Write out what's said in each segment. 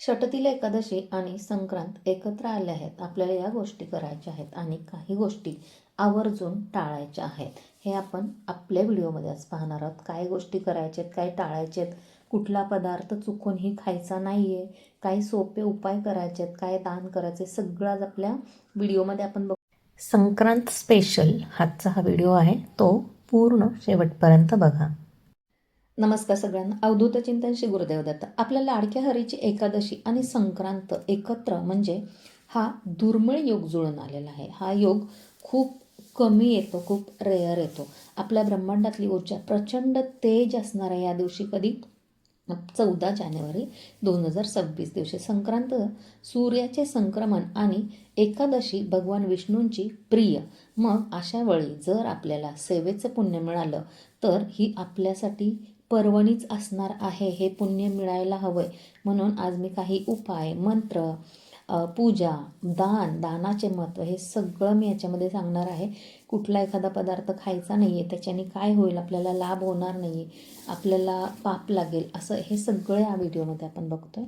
षटतील एकादशी आणि संक्रांत एकत्र आल्या आहेत. आपल्याला या गोष्टी करायच्या आहेत आणि काही गोष्टी आवर्जून टाळायच्या आहेत. हे आपण आपल्या व्हिडिओमध्ये आज पाहणार आहोत. काय गोष्टी करायच्या आहेत काय टाळायचे आहेत कुठला पदार्थ चुकूनही खायचा नाही आहे काही सोपे उपाय करायचे आहेत काय दान करायचे सगळं आज आपल्या व्हिडिओमध्ये आपण बघ. संक्रांत स्पेशल हातचा हा व्हिडिओ आहे. तो पूर्ण शेवटपर्यंत बघा. नमस्कार सगळ्यांना. अवधूत चिंतन श्री गुरुदेव दत्त. आपल्या लाडक्या हरीची एकादशी आणि संक्रांत एकत्र म्हणजे हा दुर्मिळ योग जुळून आलेला आहे. हा योग खूप कमी येतो खूप रेअर येतो. आपल्या ब्रह्मांडातली ऊर्जा प्रचंड तेज असणाऱ्या या दिवशी कधी? चौदा जानेवारी दोन हजार सव्वीस दिवशी. संक्रांत सूर्याचे संक्रमण आणि एकादशी भगवान विष्णूंची प्रिय. मग अशा वेळी जर आपल्याला सेवेचं पुण्य मिळालं तर ही आपल्यासाठी पर्वणीच असणार आहे हे पुण्य मिळायला हवं आहे म्हणून आज मी काही उपाय मंत्र पूजा दान दानाचे महत्त्व हे सगळं मी याच्यामध्ये सांगणार आहे. कुठला एखादा पदार्थ खायचा नाही आहे त्याच्याने काय होईल आपल्याला लाभ होणार नाही आहे आपल्याला पाप लागेल असं हे सगळं या व्हिडिओमध्ये आपण बघतोय.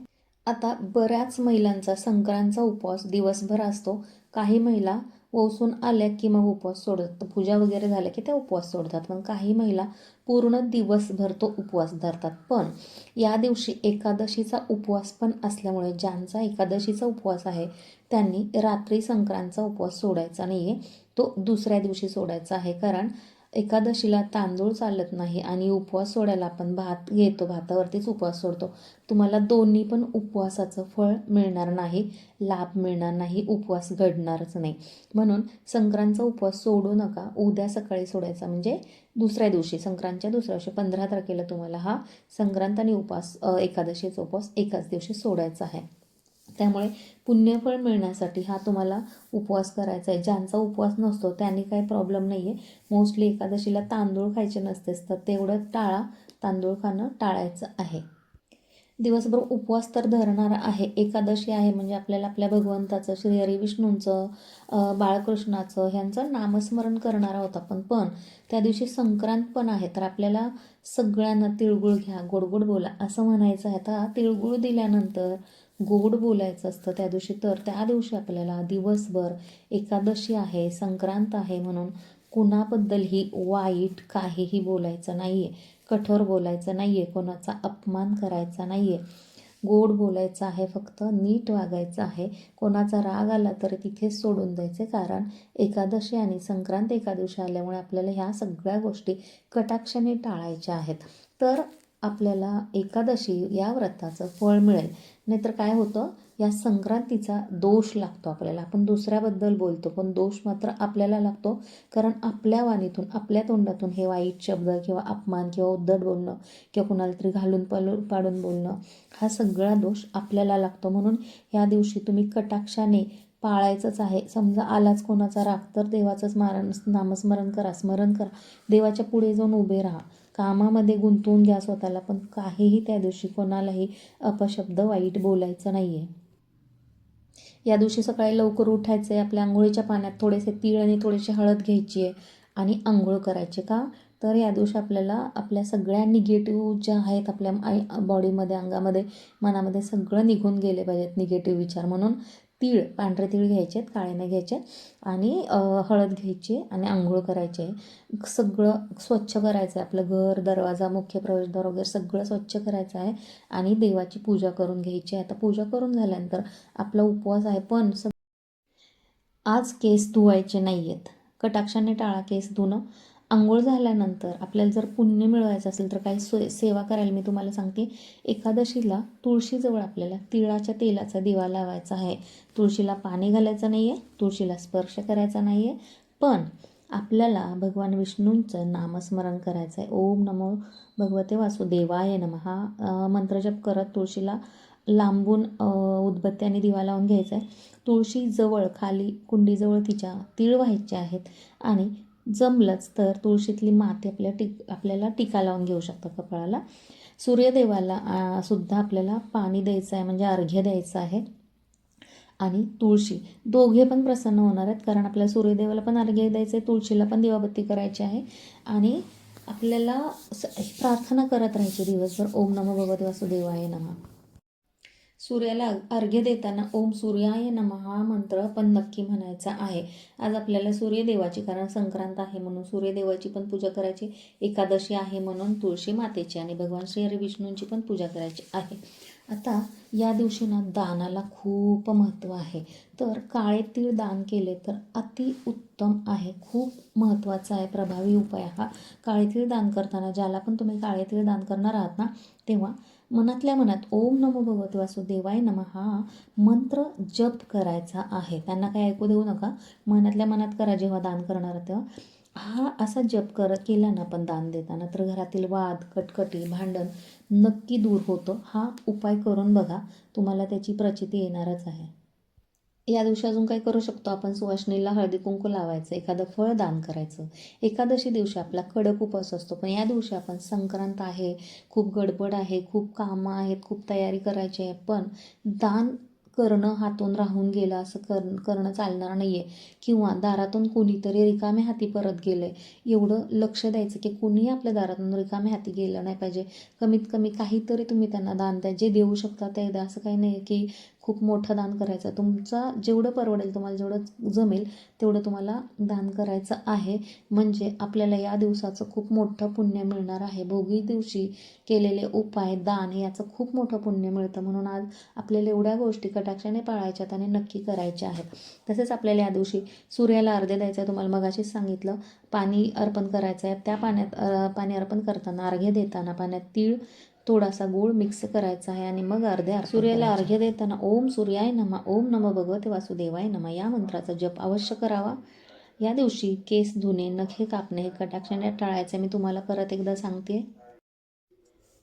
आता बऱ्याच महिलांचा संक्रांतचा उपवास दिवसभर असतो. काही महिला ओसून आल्या की मग उपवास सोडतात पूजा वगैरे झाल्या की त्या उपवास सोडतात. पण काही महिला पूर्ण दिवसभर तो उपवास धरतात. पण या दिवशी एकादशीचा उपवास पण असल्यामुळे ज्यांचा एकादशीचा उपवास आहे त्यांनी रात्री संक्रांतचा उपवास सोडायचा नाही आहे तो दुसऱ्या दिवशी सोडायचा आहे. कारण एकादशीला तांदूळ चालत नाही आणि उपवास सोडायला आपण भात घेतो भातावरतीच उपवास सोडतो. तुम्हाला दोन्ही पण उपवासाचं फळ मिळणार नाही लाभ मिळणार नाही उपवास घडणारच नाही. म्हणून संक्रांतचा उपवास सोडू नका उद्या सकाळी सोडायचा म्हणजे दुसऱ्या दिवशी. संक्रांतच्या दुसऱ्या दिवशी पंधरा तारखेला तुम्हाला हा संक्रांत आणि उपवास एकादशीचा उपवास एकाच दिवशी सोडायचा आहे. त्यामुळे पुण्यफळ मिळण्यासाठी हा तुम्हाला उपवास करायचा आहे. ज्यांचा उपवास नसतो त्यांनी काही प्रॉब्लेम नाही आहे मोस्टली एकादशीला तांदूळ खायचे नसतेच तर तेवढं टाळा तांदूळ खाणं टाळायचं आहे. दिवसभर उपवास तर धरणार आहे. एकादशी आहे म्हणजे आपल्याला आपल्या भगवंताचं श्रीहरी विष्णूंचं बाळकृष्णाचं ह्यांचं नामस्मरण करणारा होता पण पण त्या दिवशी संक्रांत पण आहे तर आपल्याला सगळ्यांना तिळगुळ घ्या गोड गोड बोला असं म्हणायचं आहे. आता तिळगुळ दिल्यानंतर गोड बोलायचं असतं त्या दिवशी तर त्या दिवशी आपल्याला दिवसभर एकादशी आहे संक्रांत आहे म्हणून कुणाबद्दलही वाईट काहीही बोलायचं नाही आहे कठोर बोलायचं नाही आहे कोणाचा अपमान करायचा नाही आहे गोड बोलायचं आहे फक्त नीट वागायचं आहे. कोणाचा राग आला तर तिथेच सोडून द्यायचे. कारण एकादशी आणि संक्रांत एका दिवशी आल्यामुळे आपल्याला ह्या सगळ्या गोष्टी कटाक्षाने टाळायच्या आहेत. तर आपल्याला एकादशी या व्रताचं फळ मिळेल. नाहीतर काय होतं? या संक्रांतीचा दोष लागतो आपल्याला. आपण दुसऱ्याबद्दल बोलतो पण दोष मात्र आपल्याला लागतो. कारण आपल्या वाणीतून आपल्या तोंडातून हे वाईट शब्द किंवा अपमान किंवा उद्धट बोलणं किंवा कुणाला तरी घालून पालू पाडून बोलणं हा सगळा दोष आपल्याला लागतो. म्हणून या दिवशी तुम्ही कटाक्षाने पाळायचंच आहे. समजा आलाच कोणाचा राग तर देवाचंच मारण नामस्मरण करा. स्मरण करा. देवाच्या पुढे जाऊन उभे राहा. कामामध्ये गुंतवून घ्या स्वतःला पण काहीही त्या दिवशी कोणालाही अपशब्द वाईट बोलायचं नाही आहे या दिवशी सकाळी लवकर उठायचं आहे आपल्या आंघोळीच्या पाण्यात थोडेसे तीळ आणि थोडीशी हळद घ्यायची आहे आणि आंघोळ करायची का? तर या दिवशी आपल्याला आपल्या सगळ्या निगेटिव्ह ज्या आहेत आपल्या बॉडीमध्ये अंगामध्ये मनामध्ये सगळं निघून गेले पाहिजेत निगेटिव्ह विचार म्हणून. तीळ पांढरे तीळ घ्यायचे आहेत काळे नाही घ्यायचे आणि हळद घ्यायची आणि आंघोळ करायची. आहे सगळं स्वच्छ करायचं आहे. आपलं घर दरवाजा मुख्य प्रवेशद्वार वगैरे सगळं स्वच्छ करायचं आहे आणि देवाची पूजा करून घ्यायची आहे. आता पूजा करून झाल्यानंतर आपला उपवास आहे पण सग आज केस धुवायचे नाही आहेत कटाक्षाने टाळा केस धुणं. आंघोळ झाल्यानंतर आपल्याला जर पुण्य मिळवायचं असेल तर काही सोय सेवा करायला मी तुम्हाला सांगते. एकादशीला तुळशीजवळ आपल्याला तिळाच्या तेलाचा दिवा लावायचा आहे. तुळशीला पाणी घालायचं नाही आहे तुळशीला स्पर्श करायचा नाही आहे पण आपल्याला भगवान विष्णूंचं नामस्मरण करायचं आहे ओम नमो भगवते वासुदेवाय नम. हा मंत्रजप करत तुळशीला लांबून अ, उदबत्ती आणि दिवा लावून घ्यायचा आहे तुळशीजवळ खाली कुंडीजवळ तिच्या तीळ व्हायचे आहेत आणि जमलंच तर तुळशीतली माती आपल्या टिक आपल्याला टिका लावून घेऊ शकतो कपाळाला. सूर्यदेवाला सुद्धा आपल्याला पाणी द्यायचं आहे म्हणजे अर्घ्य द्यायचं आहे. आणि तुळशी. दोघे पण प्रसन्न होणार आहेत कारण आपल्याला सूर्यदेवाला पण अर्घ्य द्यायचं आहे तुळशीला पण दिवाबत्ती करायची आहे. आणि आपल्याला प्रार्थना करत राहायची दिवसभर. ओम नमो भगवते वासुदेवाय नमः. सूर्याला अर्घ्य देताना ओम सूर्याय नम हा मंत्र पण नक्की म्हणायचा आहे. आज आपल्याला सूर्यदेवाची कारण संक्रांत आहे म्हणून सूर्यदेवाची पण पूजा करायची एकादशी आहे म्हणून तुळशी मातेची आणि भगवान श्री हरी विष्णूंची पण पूजा करायची आहे. आता या दिवशी ना दानाला खूप महत्त्व आहे. तर काळे तीळ दान केले तर अति उत्तम आहे खूप महत्त्वाचा आहे प्रभावी उपाय हा. काळे तीळ दान करताना ज्याला पण तुम्ही काळे तीळ दान करणार आहात ना तेव्हा मनातल्या मनात ओम नमो भगवत वासुदेवाय नम हा मंत्र जप करायचा आहे. त्यांना काही ऐकू देऊ नका. मनातल्या मनात करा जेव्हा दान करणार तेव्हा. हा असा जप कर केला ना आपण दान देताना तर घरातील वाद कटकटी भांडण नक्की दूर होतं. हा उपाय करून बघा. तुम्हाला त्याची प्रचिती येणारच आहे. या दिवशी अजून काय करू शकतो? आपण सुवासिनीला हळदी कुंकू लावायचं एखादं फळ दान करायचं. एकादशी दिवशी आपला कडक उपवास असतो. पण या दिवशी आपण संक्रांत आहे खूप गडबड आहे खूप कामं आहेत खूप तयारी करायची आहे. पण दान करणं हातून राहून गेलं असं कर करणं चालणार नाही आहे किंवा दारातून कुणीतरी रिकाम्या हाती परत गेलं आहे एवढं लक्ष द्यायचं की कुणीही आपल्या दारातून रिकाम्या हाती गेलं नाही पाहिजे. कमीत कमी काहीतरी तुम्ही त्यांना दान द्या. जे देऊ शकता ते द्या. असं काही नाही की खूप मोठं दान करायचं तुमचा जेवढं परवडेल तुम्हाला जेवढं जमेल तेवढं तुम्हाला दान करायचं आहे. म्हणजे आपल्याला या दिवसाचं खूप मोठं पुण्य मिळणार आहे. भोगी दिवशी केलेले उपाय दान याचं खूप मोठं पुण्य मिळतं. म्हणून आज आपल्याला एवढ्या गोष्टी कटाक्षाने पाळायच्यात आणि नक्की करायच्या आहेत. तसेच आपल्याला या दिवशी सूर्याला अर्धे द्यायचं आहे तुम्हाला मगाशीच सांगितलं पाणी अर्पण करायचं आहे त्या पाण्यात पाणी अर्पण करताना अर्घ्य देताना पाण्यात तीळ थोडासा गूळ मिक्स करायचा आहे आणि मग अर्ध्या सूर्याला अर्घ्य देताना ओम सूर्याय नमा ओम नम भगवते वासुदेवाय नमा. या मंत्राचा जप अवश्य करावा. या दिवशी केस धुणे नखे कापणे हे कटाक्षाने टाळायचे. मी तुम्हाला परत एकदा सांगते.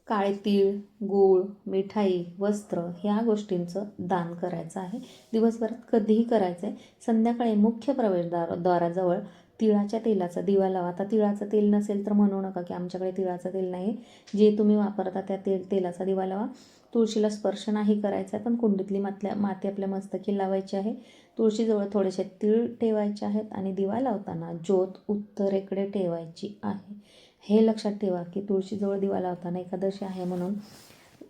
काळे तीळ गूळ मिठाई वस्त्र ह्या गोष्टींचं दान करायचं आहे. दिवसभरात कधीही करायचं आहे संध्याकाळी मुख्य प्रवेशद्वार द्वाराजवळ तिळाच्या तेलाचा दिवा लावा. आता तिळाचं तेल नसेल तर म्हणू नका की आमच्याकडे तिळाचं तेल नाही जे तुम्ही वापरता त्या तेल तेलाचा दिवा लावा. तुळशीला स्पर्श नाही करायचा आहे पण कुंडीतली मातल्या माती आपल्या मस्तकी लावायची आहे. तुळशीजवळ थोडेसे तीळ ठेवायचे आहेत आणि दिवा लावताना ज्योत उत्तरेकडे ठेवायची आहे. हे लक्षात ठेवा की तुळशीजवळ दिवा लावताना एकादशी आहे म्हणून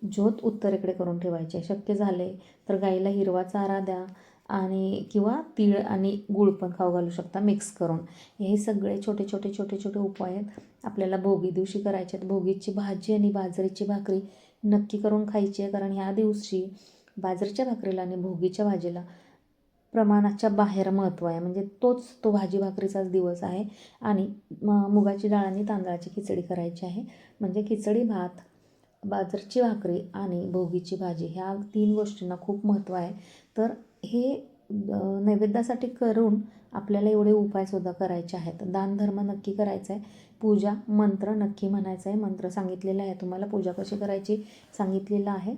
ज्योत उत्तरेकडे करून ठेवायची आहे. शक्य झाले तर गाईला हिरवा चारा द्या. आणि किंवा तीळ आणि गूळ पण खाऊ घालू शकता मिक्स करून. हे सगळे छोटे छोटे छोटे छोटे उपाय आहेत. आपल्याला भोगी दिवशी करायचे आहेत. भोगीची भाजी आणि बाजरीची भाकरी नक्की करून खायची आहे. कारण ह्या दिवशी बाजरीच्या भाकरीला आणि भोगीच्या भाजीला प्रमाणाच्या बाहेर महत्त्व आहे. म्हणजे तोच तो भाजी भाकरीचाच दिवस आहे. आणि म मुगाची डाळ आणि तांदळाची खिचडी करायची आहे. म्हणजे खिचडी भात बाजरीची भाकरी आणि भोगीची भाजी ह्या तीन गोष्टींना खूप महत्त्व आहे. तर हे नैवेद्यासाठी करून आपल्याला एवढे उपायसुद्धा करायचे आहेत. दानधर्म नक्की करायचा आहे पूजा मंत्र नक्की म्हणायचं आहे मंत्र सांगितलेला आहे. तुम्हाला पूजा कशी करायची सांगितलेलं आहे.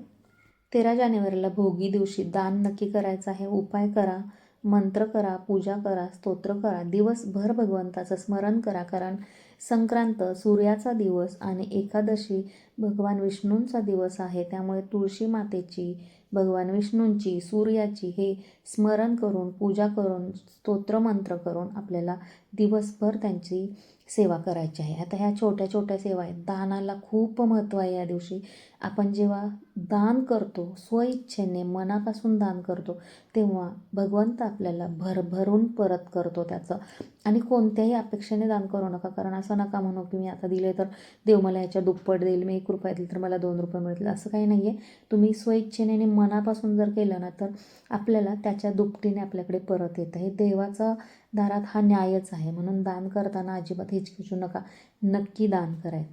तेरा जानेवारीला भोगी दिवशी दान नक्की करायचं आहे. उपाय करा मंत्र करा पूजा करा स्तोत्र करा दिवसभर भगवंताचं स्मरण करा. कारण संक्रांत सूर्याचा दिवस आणि एकादशी भगवान विष्णूंचा दिवस आहे. त्यामुळे तुळशी मातेची भगवान विष्णूंची सूर्याची हे स्मरण करून पूजा करून स्तोत्रमंत्र करून आपल्याला दिवसभर त्यांची सेवा करायची आहे. आता ह्या छोट्या छोट्या सेवा आहेत. दानाला खूप महत्त्व आहे या दिवशी. आपण जेव्हा दान करतो स्वइच्छेने मनापासून दान करतो तेव्हा भगवंत आपल्याला भरभरून परत करतो त्याचं. आणि कोणत्याही अपेक्षेने दान करू नका. कारण असं नका म्हणू की मी आता दिले तर देव मला याच्या दुप्पट देईल मी एक रुपया दिली तर मला दोन रुपये मिळतील. असं काही नाही आहे तुम्ही स्वइच्छेने आणि मनापासून जर केलं ना तर आपल्याला त्याच्या दुपटीने आपल्याकडे परत येतं. हे देवाचा दारात हा न्यायच आहे. म्हणून दान करताना अजिबात हिचकिचू नका. नक्की दान कराय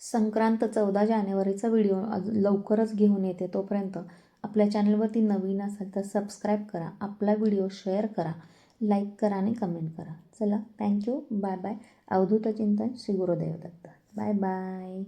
संक्रांत चौदा जानेवारीचा व्हिडिओ अज लवकरच घेऊन येते तोपर्यंत आपल्या चॅनलवरती नवीन असेल तर सबस्क्राईब करा. आपला व्हिडिओ शेअर करा. लाईक करा आणि कमेंट करा. चला थँक्यू. Bye bye. अवधूत चिंतन श्री गुरुदेव दत्त. Bye bye.